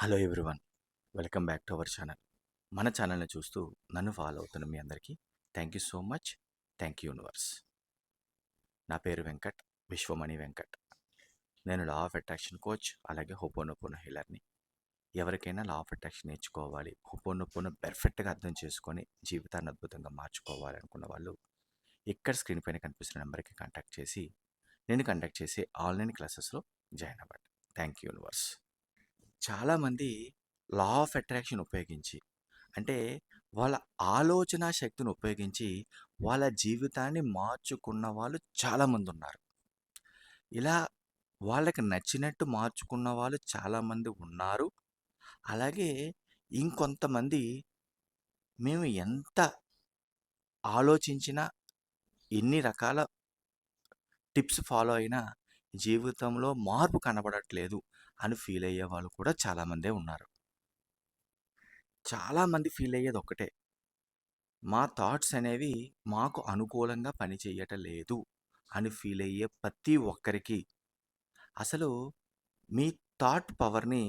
Hello everyone. Welcome back to our channel. మన ఛానల్ని చూస్తూ నన్ను ఫాలో అవుతున్న మీ అందరికీ thank you so much. Thank you universe. నా పేరు వెంకట్ విశ్వమణి వెంకట్. నేను లా ఆఫ్ అట్రాక్షన్ కోచ్ అలాగే హోపోనోపోన హీలర్ని ఎవరికైనా లా ఆఫ్ అట్రాక్షన్ నేర్చుకోవాలి హోపోనోపోన పెర్ఫెక్ట్గా అర్థం చేసుకొని జీవితాన్ని అద్భుతంగా మార్చుకోవాలనుకున్న వాళ్ళు ఇక్కడ స్క్రీన్ పైన కనిపిస్తున్న నెంబర్కి కాంటాక్ట్ చేసి నేను కండక్ట్ చేసే ఆన్లైన్ క్లాసెస్లో జాయిన్ అవ్వండి. Thank you universe. చాలామంది లా ఆఫ్ అట్రాక్షన్ ఉపయోగించి అంటే వాళ్ళ ఆలోచన శక్తిని ఉపయోగించి వాళ్ళ జీవితాన్ని మార్చుకున్న వాళ్ళు చాలామంది ఉన్నారు. ఇలా వాళ్ళకి నచ్చినట్టు మార్చుకున్న వాళ్ళు చాలామంది ఉన్నారు. అలాగే ఇంకొంతమంది మేము ఎంత ఆలోచించినా ఎన్ని రకాల టిప్స్ ఫాలో అయినా జీవితంలో మార్పు కనబడట్లేదు. అని ఫీల్ అయ్యే వాళ్ళు కూడా చాలామందే ఉన్నారు. చాలామంది ఫీల్ అయ్యేది ఒకటే మా థాట్స్ అనేవి మాకు అనుకూలంగా పనిచేయటం లేదు అని ఫీల్ అయ్యే ప్రతి ఒక్కరికి అసలు మీ థాట్ పవర్ని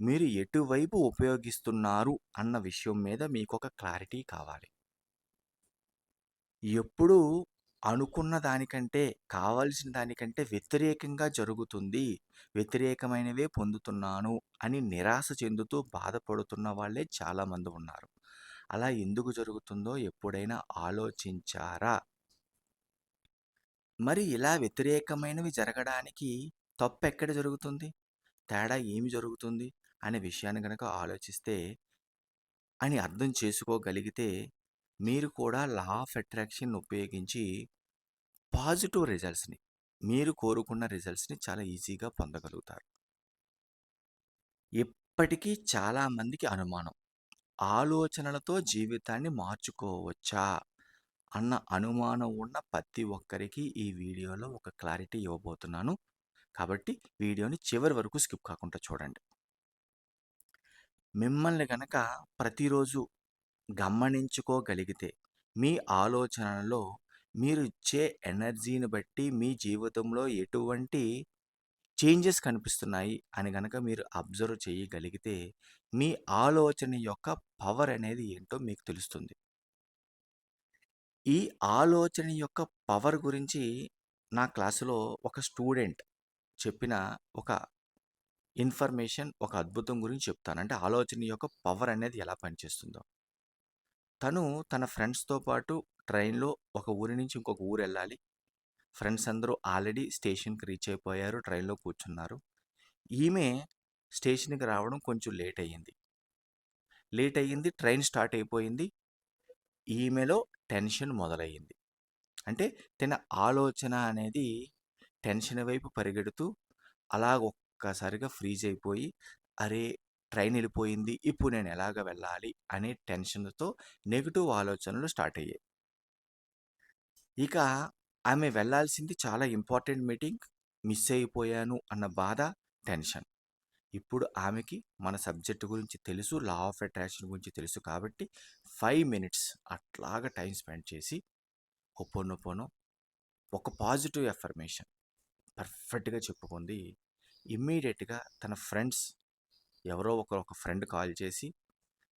మీరు ఎటువైపు ఉపయోగిస్తున్నారు అన్న విషయం మీద మీకు ఒక క్లారిటీ కావాలి. ఎప్పుడు అనుకున్న దానికంటే కావాల్సిన దానికంటే వ్యతిరేకంగా జరుగుతుంది. వ్యతిరేకమైనవే పొందుతున్నాను అని నిరాశ చెందుతూ బాధపడుతున్న వాళ్ళే చాలామంది ఉన్నారు. అలా ఎందుకు జరుగుతుందో ఎప్పుడైనా ఆలోచించారా? మరి ఇలా వ్యతిరేకమైనవి జరగడానికి తప్పు ఎక్కడ జరుగుతుంది? తేడా ఏమి జరుగుతుంది? అనే విషయాన్ని కనుక ఆలోచిస్తే అని అర్థం చేసుకోగలిగితే మీరు కూడా లా ఆఫ్ అట్రాక్షన్ ఉపయోగించి పాజిటివ్ రిజల్ట్స్ని మీరు కోరుకున్న రిజల్ట్స్ని చాలా ఈజీగా పొందగలుగుతారు. ఇప్పటికీ చాలామందికి అనుమానం. ఆలోచనలతో జీవితాన్ని మార్చుకోవచ్చా? అన్న అనుమానం ఉన్న ప్రతి ఒక్కరికి ఈ వీడియోలో ఒక క్లారిటీ ఇవ్వబోతున్నాను. కాబట్టి వీడియోని చివరి వరకు స్కిప్ కాకుండా చూడండి. మిమ్మల్ని గనక ప్రతిరోజు గమనించుకోగలిగితే మీ ఆలోచనలో మీరు ఇచ్చే ఎనర్జీని బట్టి మీ జీవితంలో ఎటువంటి చేంజెస్ కనిపిస్తున్నాయి అని గనక మీరు అబ్జర్వ్ చేయగలిగితే మీ ఆలోచన యొక్క పవర్ అనేది ఏంటో మీకు తెలుస్తుంది. ఈ ఆలోచన యొక్క పవర్ గురించి నా క్లాసులో ఒక స్టూడెంట్ చెప్పిన ఒక ఇన్ఫర్మేషన్ ఒక అద్భుతం గురించి చెప్తాను. అంటే ఆలోచన యొక్క పవర్ అనేది ఎలా పనిచేస్తుందో. తను తన ఫ్రెండ్స్తో పాటు ట్రైన్లో ఒక ఊరి నుంచి ఇంకొక ఊరు వెళ్ళాలి. ఫ్రెండ్స్ అందరూ ఆల్రెడీ స్టేషన్కి రీచ్ అయిపోయారు ట్రైన్లో కూర్చున్నారు. ఈమె స్టేషన్కి రావడం కొంచెం లేట్ అయ్యింది. లేట్ అయ్యింది ట్రైన్ స్టార్ట్ అయిపోయింది. ఈమెలో టెన్షన్ మొదలయ్యింది. అంటే తన ఆలోచన అనేది టెన్షన్ వైపు పరిగెడుతూ అలా ఒక్కసారిగా ఫ్రీజ్ అయిపోయి అరే ట్రైన్ వెళ్ళిపోయింది ఇప్పుడు నేను ఎలాగ వెళ్ళాలి అనే టెన్షన్తో నెగిటివ్ ఆలోచనలు స్టార్ట్ అయ్యాయి. ఇక ఆమె వెళ్ళాల్సింది చాలా ఇంపార్టెంట్ మీటింగ్ మిస్ అయిపోయాను అన్న బాధ టెన్షన్. ఇప్పుడు ఆమెకి మన సబ్జెక్ట్ గురించి తెలుసు లా ఆఫ్ అట్రాక్షన్ గురించి తెలుసు కాబట్టి ఫైవ్ మినిట్స్ అట్లాగా టైం స్పెండ్ చేసి ఒప్పొనొప్పొనో ఒక పాజిటివ్ ఎఫర్మేషన్ పర్ఫెక్ట్గా చెప్పుకుంది. ఇమ్మీడియట్గా తన ఫ్రెండ్స్ ఎవరో ఒక ఒక ఫ్రెండ్ కాల్ చేసి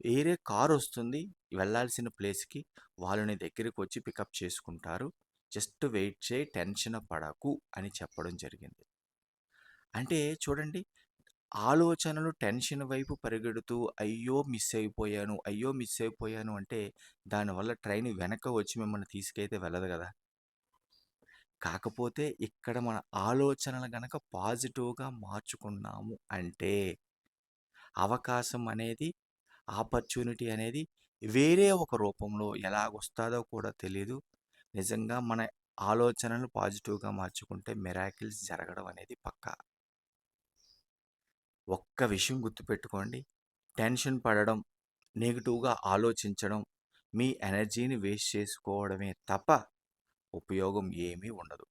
వేరే కార్ వస్తుంది వెళ్ళాల్సిన ప్లేస్కి వాళ్ళని దగ్గరికి వచ్చి పికప్ చేసుకుంటారు జస్ట్ వెయిట్ చేయి టెన్షన్ పడకు అని చెప్పడం జరిగింది. అంటే చూడండి ఆలోచనలు టెన్షన్ వైపు పరిగెడుతూ అయ్యో మిస్ అయిపోయాను అయ్యో మిస్ అయిపోయాను అంటే దానివల్ల ట్రైన్ వెనక వచ్చి మిమ్మల్ని తీసుకైతే వెళ్ళదు కదా. కాకపోతే ఇక్కడ మన ఆలోచనలు గనక పాజిటివ్గా మార్చుకున్నాము అంటే అవకాశం అనేది ఆపర్చునిటీ అనేది వేరే ఒక రూపంలో ఎలాగొస్తుందో కూడా తెలియదు నిజంగా మన ఆలోచనలు పాజిటివ్గా మార్చుకుంటే మెరాకిల్స్ జరగడం అనేది పక్కా. ఒక్క విషయం గుర్తుపెట్టుకోండి. టెన్షన్ పడడం నెగిటివ్గా ఆలోచించడం మీ ఎనర్జీని వేస్ట్ చేసుకోవడమే తప్ప ఉపయోగం ఏమీ ఉండదు.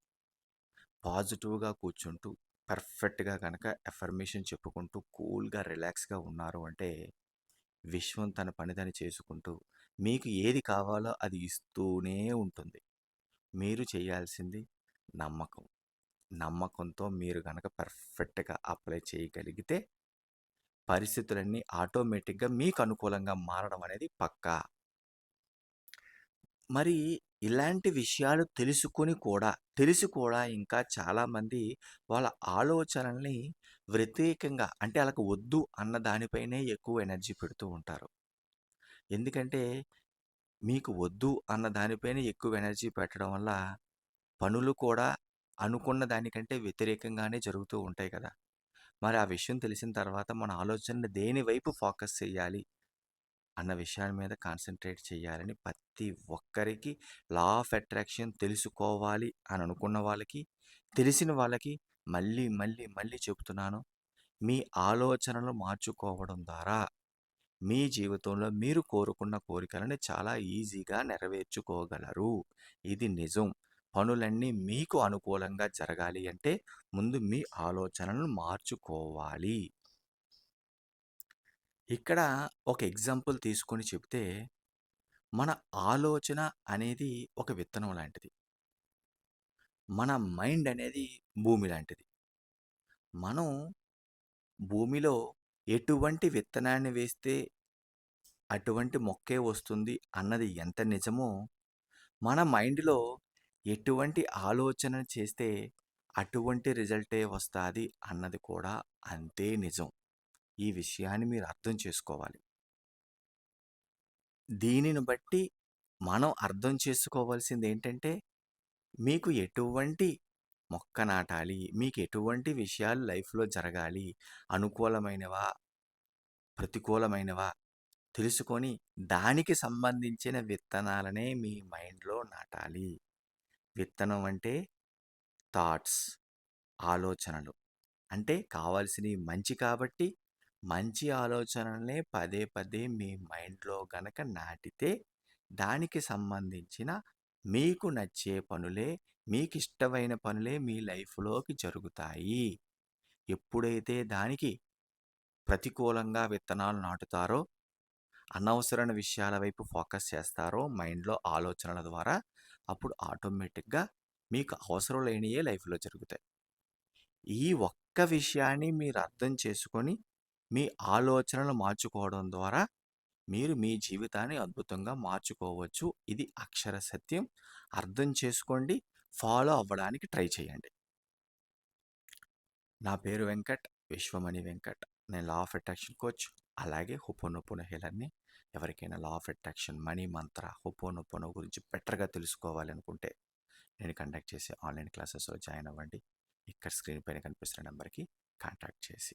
పాజిటివ్గా కూర్చుంటూ పర్ఫెక్ట్గా కనుక ఎఫర్మేషన్ చెప్పుకుంటూ కూల్గా రిలాక్స్గా ఉన్నారు అంటే విశ్వం తన పనిదని చేసుకుంటూ మీకు ఏది కావాలో అది ఇస్తూనే ఉంటుంది మీరు చేయాల్సింది నమ్మకం నమ్మకంతో మీరు కనుక పర్ఫెక్ట్గా అప్లై చేయగలిగితే పరిస్థితులన్నీ ఆటోమేటిక్‌గా మీకు అనుకూలంగా మారడం అనేది పక్కా. మరి ఇలాంటి విషయాలు తెలుసుకొని కూడా తెలిసి కూడా ఇంకా చాలామంది వాళ్ళ ఆలోచనల్ని వ్యతిరేకంగా అంటే వాళ్ళకి వద్దు అన్న దానిపైనే ఎక్కువ ఎనర్జీ పెడుతూ ఉంటారు. ఎందుకంటే మీకు వద్దు అన్న దానిపైన ఎక్కువ ఎనర్జీ పెట్టడం వల్ల పనులు కూడా అనుకున్న దానికంటే వ్యతిరేకంగానే జరుగుతూ ఉంటాయి కదా! మరి ఆ విషయం తెలిసిన తర్వాత మన ఆలోచన దేని వైపు ఫోకస్ చేయాలి అన్న విషయాల మీద కాన్సన్ట్రేట్ చేయాలని ప్రతి ఒక్కరికి లా ఆఫ్ అట్రాక్షన్ తెలుసుకోవాలి అని అనుకున్న వాళ్ళకి, తెలిసిన వాళ్ళకి మళ్ళీ, మళ్ళీ, మళ్ళీ చెప్తున్నాను. మీ ఆలోచనలు మార్చుకోవడం ద్వారా మీ జీవితంలో మీరు కోరుకున్న కోరికలను చాలా ఈజీగా నెరవేర్చుకోగలరు. ఇది నిజం. పనులన్నీ మీకు అనుకూలంగా జరగాలి అంటే ముందు మీ ఆలోచనలను మార్చుకోవాలి. ఇక్కడ ఒక ఎగ్జాంపుల్ తీసుకొని చెప్తే, మన ఆలోచన అనేది ఒక విత్తనం లాంటిది. మన మైండ్ అనేది భూమి లాంటిది. మనం భూమిలో ఎటువంటి విత్తనాన్ని వేస్తే అటువంటి మొక్కే వస్తుంది అన్నది ఎంత నిజమో, మన మైండ్‌లో ఎటువంటి ఆలోచన చేస్తే అటువంటి రిజల్టే వస్తాది అన్నది కూడా అంతే నిజం. ఈ విషయాన్ని మీరు అర్థం చేసుకోవాలి. దీనిని బట్టి మనం అర్థం చేసుకోవాల్సింది ఏంటంటే మీకు ఎటువంటి మొక్క నాటాలి, మీకు ఎటువంటి విషయాలు లైఫ్‌లో జరగాలి, అనుకూలమైనవా, ప్రతికూలమైనవా తెలుసుకొని దానికి సంబంధించిన విత్తనాలనే మీ మైండ్‌లో నాటాలి. విత్తనం అంటే థాట్స్, ఆలోచనలు. అంటే కావాల్సినవి మంచి కాబట్టి, మంచి ఆలోచనలనే పదే పదే మీ మైండ్‌లో గనక నాటితే, దానికి సంబంధించిన మీకు నచ్చే పనులే, మీకు ఇష్టమైన పనులే మీ లైఫ్‌లోకి జరుగుతాయి. ఎప్పుడైతే దానికి ప్రతికూలంగా విత్తనాలు నాటుతారో, అనవసరమైన విషయాల వైపు ఫోకస్ చేస్తారో మైండ్‌లో ఆలోచనల ద్వారా, అప్పుడు ఆటోమేటిక్‌గా మీకు అవసరం లేనియే లైఫ్‌లో జరుగుతాయి. ఈ ఒక్క విషయాన్ని మీరు అర్థం చేసుకొని, మీ ఆలోచనలు మార్చుకోవడం ద్వారా, మీరు మీ జీవితాన్ని అద్భుతంగా మార్చుకోవచ్చు. ఇది అక్షర సత్యం. అర్థం చేసుకోండి. ఫాలో అవ్వడానికి ట్రై చేయండి. నా పేరు వెంకట్. విశ్వమణి వెంకట్. నేను లా ఆఫ్ అట్రాక్షన్ కోచ్. అలాగే హుపోనొప్పున హీలర్‌ని. ఎవరికైనా లా ఆఫ్ అట్రాక్షన్, మనీ మంత్ర, హుపోనొప్పున గురించి బెటర్‌గా తెలుసుకోవాలి అనుకుంటే, నేను కండక్ట్ చేసే ఆన్‌లైన్ క్లాసెస్‌లో జాయిన్ అవ్వండి. ఇక్కడ స్క్రీన్ పైన కనిపిస్తున్న నెంబర్కి కాంటాక్ట్ చేసి.